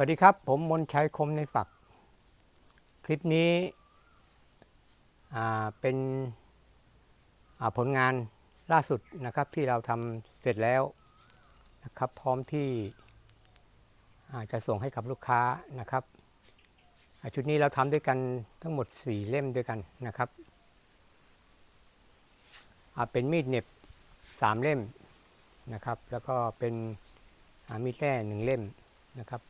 วัสดีครับ ผมมนชัยคมในฝัก คลิปนี้เป็นผลงานล่าสุดนะครับที่เราทำเสร็จแล้วนะครับพร้อมที่จะส่งให้กับลูกค้านะครับ ชุดนี้เราทำด้วยกันทั้งหมด 4 เล่มด้วยกันนะครับเป็นมีดเน็บ 3 เล่มนะครับ แล้วก็เป็นมีดแร่หนึ่งเล่มนะครับ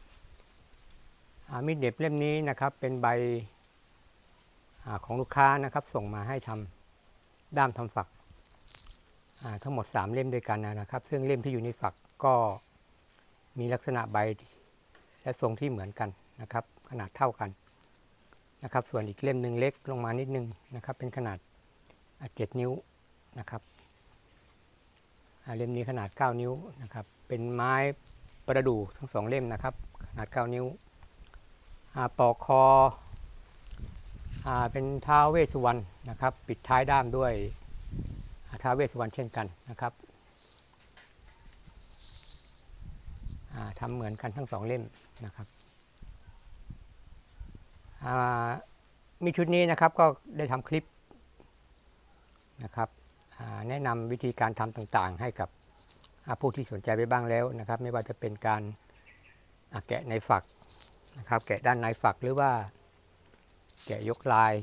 มีดเหน็บเล่มนี้นะครับเป็นใบอของลูกค้านะครับส่งมาให้ทำด้ามทำฝักทั้งหมด 3 เล่มด้วยกันนะครับ ซึ่งเล่มที่อยู่ในฝักก็มีลักษณะใบและทรงที่เหมือนกันนะครับ ขนาดเท่ากันนะครับ ส่วนอีกเล่มหนึ่งเล็กลงมานิดนึงนะครับ เป็นขนาด 7 นิ้วนะครับเล่มนี้ขนาด 9 นิ้วนะครับ เป็นไม้ประดู่ทั้งสองเล่มนะครับ ขนาด 9 นิ้ว ปอกคออเป็นท้าวเวสสุวรรณนะครับ ปิดท้ายด้ามด้วยท้าวเวสสุวรรณเช่นกันนะครับทำเหมือนกันทั้งสองเล่มนะครับมีชุดนี้นะครับก็ได้ทำคลิปนะครับแนะนำวิธีการทำต่างๆ ให้กับผู้ที่สนใจไปบ้างแล้วนะครับ ไม่ว่าจะเป็นการแกะในฝัก นะครับแกะด้านในฝักหรือว่า แกะยกลาย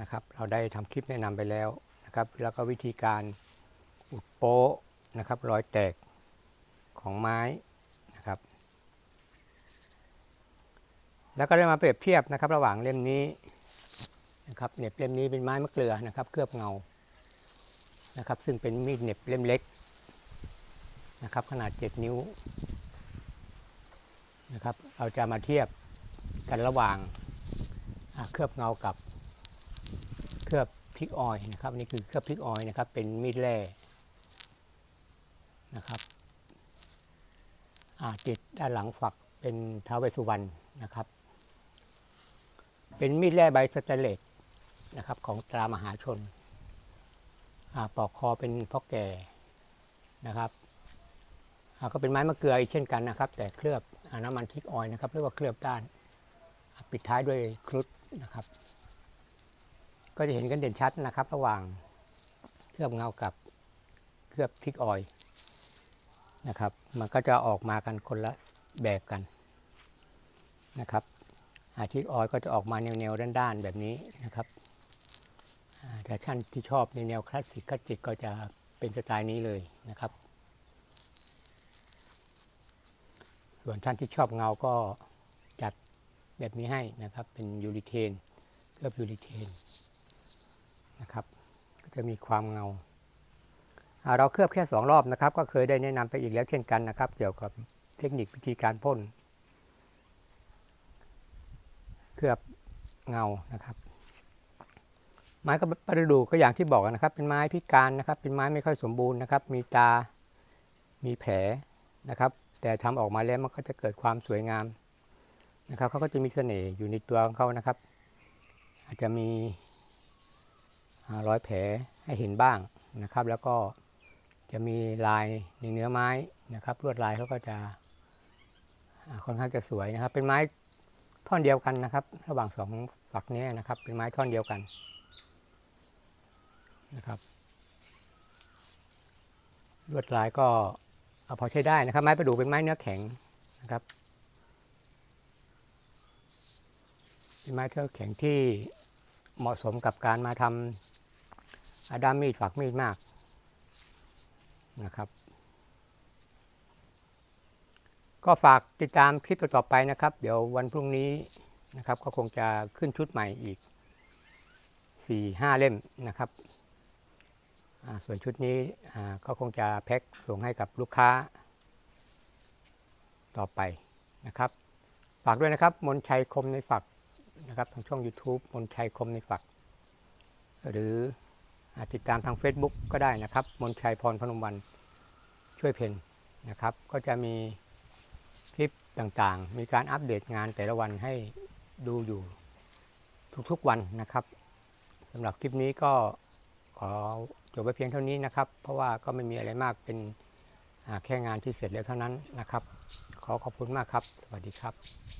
นะครับเราได้ทำคลิปแนะนำไปแล้วนะครับ แล้วก็วิธีการอุดโป๊ะนะครับรอยแตกของไม้นะครับ แล้วก็ได้มาเปรียบเทียบนะครับ ระหว่างเล่มนี้นะครับเน็บเล่มนี้เป็นไม้มะเกลือนะครับ เคลือบเงานะครับ ซึ่งเป็นมีดเน็บเล่มเล็กนะครับ ขนาด 7 นิ้ว นะครับ เราจะมาเทียบกันระหว่างเคลือบเงากับเคลือบพริกออยนะครับนี่คือเคลือบพริกออยนะครับ เป็นมีดแร่นะครับติดด้านหลังฝักเป็นท้าวเวสุวรรณนะครับ เป็นมีดแร่ใบสแตเลสนะครับ ของตรามหาชนอปอกคอเป็นพ่อแก่นะครับ ก็เป็นไม้มะเกลืออีกเช่นกันนะครับ แต่เคลือบน้ำมันทิกออยนะครับเรียกว่าเคลือบด้าน ปิดท้ายด้วยครุฑนะครับ ก็จะเห็นกันเด่นชัดนะครับ ระหว่างเคลือบเงากับเคลือบทิกออยนะครับ มันก็จะออกมากันคนละแบบกันนะครับอาทิกออยก็จะออกมาแนวๆด้านๆแบบนี้นะครับแต่ท่านที่ชอบในแนวคลาสสิกคลาสสิกก็จะเป็นสไตล์นี้เลยนะครับ ส่วนท่านที่ชอบเงาก็จัดแบบนี้ให้นะครับ เป็นยูริเทนเคลือบยูริเทนนะครับ ก็จะมีความเงาเราเคลือบแค่สองรอบนะครับ ก็เคยได้แนะนำไปอีกแล้วเช่นกันนะครับ เกี่ยวกับเทคนิควิธีการพ่น เคลือบเงานะครับ ไม้กประดูก็อย่างที่บอกนะครับ เป็นไม้พิการนะครับ เป็นไม้ไม่ค่อยสมบูรณ์นะครับ มีตามีแผลนะครับ แต่ทำออกมาแล้วมันก็จะเกิดความสวยงามนะครับเขาก็จะมีเสน่ห์อยู่ในตัวของเขานะครับ อาจจะมีรอยแผลให้เห็นบ้างนะครับ แล้วก็จะมีลายในเนื้อไม้นะครับลวดลายเขาก็จะค่อนข้างจะสวยนะครับ เป็นไม้ท่อนเดียวกันนะครับ ระหว่างสองฝักนี้นะครับ เป็นไม้ท่อนเดียวกันนะครับลวดลายก็ พอใช้ได้นะครับ ไม้ประดู่เป็นไม้เนื้อแข็งนะครับเป็นไม้เนื้อแข็งที่เหมาะสมกับการมาทำอาด้ามมีดฝักมีดมากนะครับ ก็ฝากติดตามคลิปต่อไปนะครับ เดี๋ยววันพรุ่งนี้นะครับ ก็คงจะขึ้นชุดใหม่อีก4-5 เล่มนะครับ ส่วนชุดนี้ก็คงจะแพ็คส่งให้กับลูกค้า ต่อไปนะครับ ฝากด้วยนะครับ มนชัยคมในฝักนะครับทางช่อง YouTube มนชัยคมในฝัก หรืออติดตามทาง Facebook ก็ได้นะครับ มนชัยพรพนมวันช่วยเพนนะครับ ก็จะมีคลิปต่างๆ มีการอัปเดตงานแต่ละวันให้ดูอยู่ทุกๆวันนะครับสำหรับคลิปนี้ก็ขอ จบไปเพียงเท่านี้นะครับ เพราะว่าก็ไม่มีอะไรมากเป็นแค่งานที่เสร็จแล้วเท่านั้นนะครับ ขอขอบคุณมากครับ สวัสดีครับ